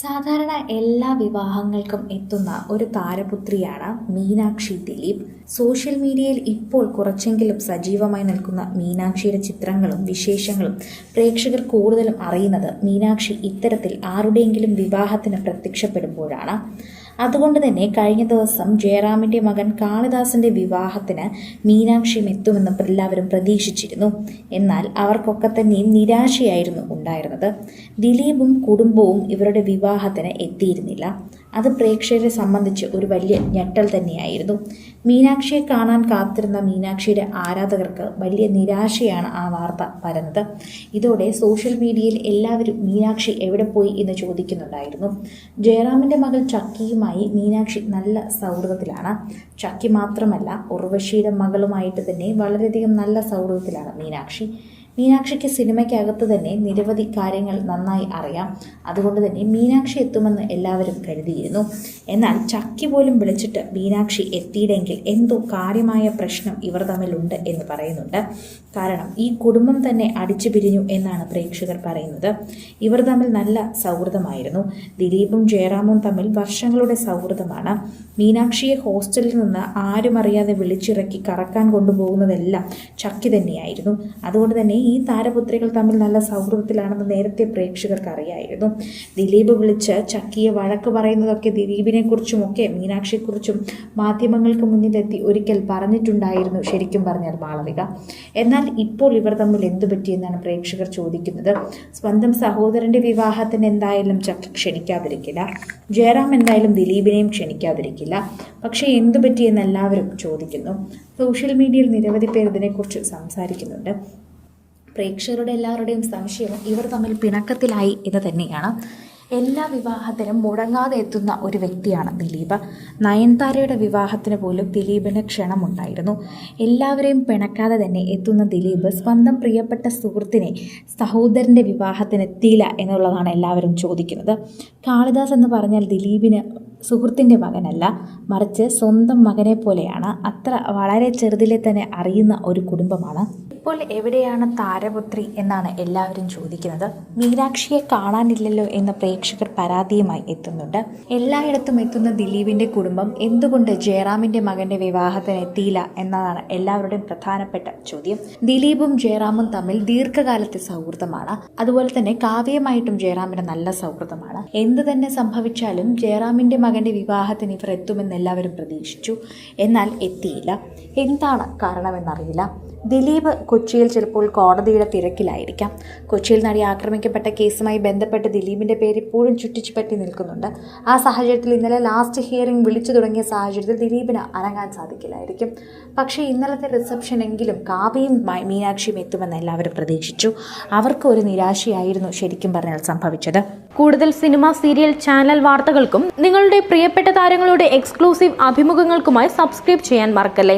സാധാരണ എല്ലാ വിവാഹങ്ങൾക്കും എത്തുന്ന ഒരു താരപുത്രിയാണ് മീനാക്ഷി ദിലീപ്. സോഷ്യൽ മീഡിയയിൽ ഇപ്പോൾ കുറച്ചെങ്കിലും സജീവമായി നിൽക്കുന്ന മീനാക്ഷിയുടെ ചിത്രങ്ങളും വിശേഷങ്ങളും പ്രേക്ഷകർ കൂടുതലും അറിയുന്നത് മീനാക്ഷി ഇത്തരത്തിൽ ആരുടെയെങ്കിലും വിവാഹത്തിന് പ്രത്യക്ഷപ്പെടുമ്പോഴാണ്. അതുകൊണ്ട് തന്നെ കഴിഞ്ഞ ദിവസം ജയറാമിന്റെ മകൻ കാളിദാസന്റെ വിവാഹത്തിന് മീനാക്ഷിയും എത്തുമെന്ന് എല്ലാവരും പ്രതീക്ഷിച്ചിരുന്നു. എന്നാൽ അവർക്കൊക്കെ തന്നെയും നിരാശയായിരുന്നു ഉണ്ടായിരുന്നത്. ദിലീപും കുടുംബവും ഇവരുടെ വിവാഹത്തിന് എത്തിയിരുന്നില്ല. അത് പ്രേക്ഷകരെ സംബന്ധിച്ച് ഒരു വലിയ ഞെട്ടൽ തന്നെയായിരുന്നു. മീനാക്ഷിയെ കാണാൻ കാത്തിരുന്ന മീനാക്ഷിയുടെ ആരാധകർക്ക് വലിയ നിരാശയാണ് ആ വാർത്ത പരന്നത്. ഇതോടെ സോഷ്യൽ മീഡിയയിൽ എല്ലാവരും മീനാക്ഷി എവിടെ പോയി എന്ന് ചോദിക്കുന്നുണ്ടായിരുന്നു. ജയറാമിന്റെ മകൾ ചക്കിയുമായി മീനാക്ഷി നല്ല സൗഹൃദത്തിലാണ്. ചക്കി മാത്രമല്ല ഉർവശിയുടെ മകളുമായിട്ട് തന്നെ വളരെയധികം നല്ല സൗഹൃദത്തിലാണ് മീനാക്ഷി. മീനാക്ഷിക്ക് സിനിമയ്ക്കകത്ത് തന്നെ നിരവധി കാര്യങ്ങൾ നന്നായി അറിയാം. അതുകൊണ്ട് തന്നെ മീനാക്ഷി എത്തുമെന്ന് എല്ലാവരും കരുതിയിരുന്നു. എന്നാൽ ചക്കി പോലും വിളിച്ചിട്ട് മീനാക്ഷി എത്തിയില്ലെങ്കിൽ എന്തോ കാര്യമായ പ്രശ്നം ഇവർ തമ്മിലുണ്ട് എന്ന് പറയുന്നുണ്ട്. കാരണം ഈ കുടുംബം തന്നെ അടിച്ചു പിരിഞ്ഞു എന്നാണ് പ്രേക്ഷകർ പറയുന്നത്. ഇവർ തമ്മിൽ നല്ല സൗഹൃദമായിരുന്നു. ദിലീപും ജയറാമും തമ്മിൽ വർഷങ്ങളുടെ സൗഹൃദമാണ്. മീനാക്ഷിയെ ഹോസ്റ്റലിൽ നിന്ന് ആരും അറിയാതെ വിളിച്ചിറക്കി കറക്കാൻ കൊണ്ടുപോകുന്നതെല്ലാം ചക്കി തന്നെയായിരുന്നു. അതുകൊണ്ട് തന്നെ ഈ താരപുത്രികൾ തമ്മിൽ നല്ല സൗഹൃദത്തിലാണെന്ന് നേരത്തെ പ്രേക്ഷകർക്ക് അറിയായിരുന്നു. ദിലീപ് വിളിച്ച് ചക്കിയെ വഴക്ക് പറയുന്നതൊക്കെ ദിലീപിനെ കുറിച്ചുമൊക്കെ മീനാക്ഷിയെക്കുറിച്ചും മാധ്യമങ്ങൾക്ക് മുന്നിലെത്തി ഒരിക്കൽ പറഞ്ഞിട്ടുണ്ടായിരുന്നു ശരിക്കും പറഞ്ഞാൽ മാളവിക. എന്നാൽ ഇപ്പോൾ ഇവർ തമ്മിൽ എന്തു പറ്റിയെന്നാണ് പ്രേക്ഷകർ ചോദിക്കുന്നത്. സ്വന്തം സഹോദരന്റെ വിവാഹത്തിന് എന്തായാലും ചക്കി ക്ഷണിക്കാതിരിക്കില്ല. ജയറാം എന്തായാലും ദിലീപിനെയും ക്ഷണിക്കാതിരിക്കില്ല. പക്ഷേ എന്തു പറ്റിയെന്ന് എല്ലാവരും ചോദിക്കുന്നു. സോഷ്യൽ മീഡിയയിൽ നിരവധി പേർ ഇതിനെക്കുറിച്ച് സംസാരിക്കുന്നുണ്ട്. പ്രേക്ഷകരുടെ എല്ലാവരുടെയും സംശയം ഇവർ തമ്മിൽ പിണക്കത്തിലായി എന്ന് തന്നെയാണ്. എല്ലാ വിവാഹത്തിനും മുടങ്ങാതെ എത്തുന്ന ഒരു വ്യക്തിയാണ് ദിലീപ്. നയൻതാരയുടെ വിവാഹത്തിന് പോലും ദിലീപിന് ക്ഷണമുണ്ടായിരുന്നു. എല്ലാവരെയും പിണക്കാതെ തന്നെ എത്തുന്ന ദിലീപ് സ്വന്തം പ്രിയപ്പെട്ട സുഹൃത്തിനെ സഹോദരന്റെ വിവാഹത്തിന് എത്തിയില്ല എന്നുള്ളതാണ് എല്ലാവരും ചോദിക്കുന്നത്. കാളിദാസ് എന്ന് പറഞ്ഞാൽ ദിലീപിന് സുഹൃത്തിന്റെ മകനല്ല മറിച്ച് സ്വന്തം മകനെ പോലെയാണ്. അത്ര വളരെ ചെറുതിലെ തന്നെ അറിയുന്ന ഒരു കുടുംബമാണ്. ഇപ്പോൾ എവിടെയാണ് താരപുത്രി എന്നാണ് എല്ലാവരും ചോദിക്കുന്നത്. മീനാക്ഷിയെ കാണാനില്ലല്ലോ എന്ന പ്രേക്ഷകർ പരാതിയുമായി എത്തുന്നുണ്ട്. എല്ലായിടത്തും എത്തുന്ന ദിലീപിന്റെ കുടുംബം എന്തുകൊണ്ട് ജയറാമിന്റെ മകന്റെ വിവാഹത്തിന് എത്തിയില്ല എന്നതാണ് എല്ലാവരുടെയും പ്രധാനപ്പെട്ട ചോദ്യം. ദിലീപും ജയറാമും തമ്മിൽ ദീർഘകാലത്തെ സൗഹൃദമാണ്. അതുപോലെ തന്നെ കാവ്യമായിട്ടും ജയറാമിന് നല്ല സൗഹൃദമാണ്. എന്ത് തന്നെ സംഭവിച്ചാലും ജയറാമിന്റെ മകന്റെ വിവാഹത്തിന് ഇവർ എത്തുമെന്ന് എല്ലാവരും പ്രതീക്ഷിച്ചു. എന്നാൽ എത്തിയില്ല. എന്താണ് കാരണമെന്നറിയില്ല. ദിലീപ് കൊച്ചിയിൽ ചിലപ്പോൾ കോടതിയുടെ തിരക്കിലായിരിക്കാം. കൊച്ചിയിൽ നടി ആക്രമിക്കപ്പെട്ട കേസുമായി ബന്ധപ്പെട്ട് ദിലീപിന്റെ പേര് ഇപ്പോഴും ചുറ്റിച്ചുപറ്റി നിൽക്കുന്നുണ്ട്. ആ സാഹചര്യത്തിൽ ഇന്നലെ ലാസ്റ്റ് ഹിയറിംഗ് വിളിച്ചു തുടങ്ങിയ സാഹചര്യത്തിൽ ദിലീപിന് അനങ്ങാൻ സാധിക്കില്ലായിരിക്കും. പക്ഷേ ഇന്നലത്തെ റിസപ്ഷൻ എങ്കിലും കാവ്യയും മീനാക്ഷിയും എത്തുമെന്ന് എല്ലാവരും പ്രതീക്ഷിച്ചു. അവർക്ക് ഒരു നിരാശയായിരുന്നു ശരിക്കും പറഞ്ഞാൽ സംഭവിച്ചത്. കൂടുതൽ സിനിമ സീരിയൽ ചാനൽ വാർത്തകൾക്കും നിങ്ങളുടെ പ്രിയപ്പെട്ട താരങ്ങളുടെ എക്സ്ക്ലൂസീവ് അഭിമുഖങ്ങൾക്കുമായി സബ്സ്ക്രൈബ് ചെയ്യാൻ മറക്കല്ലേ?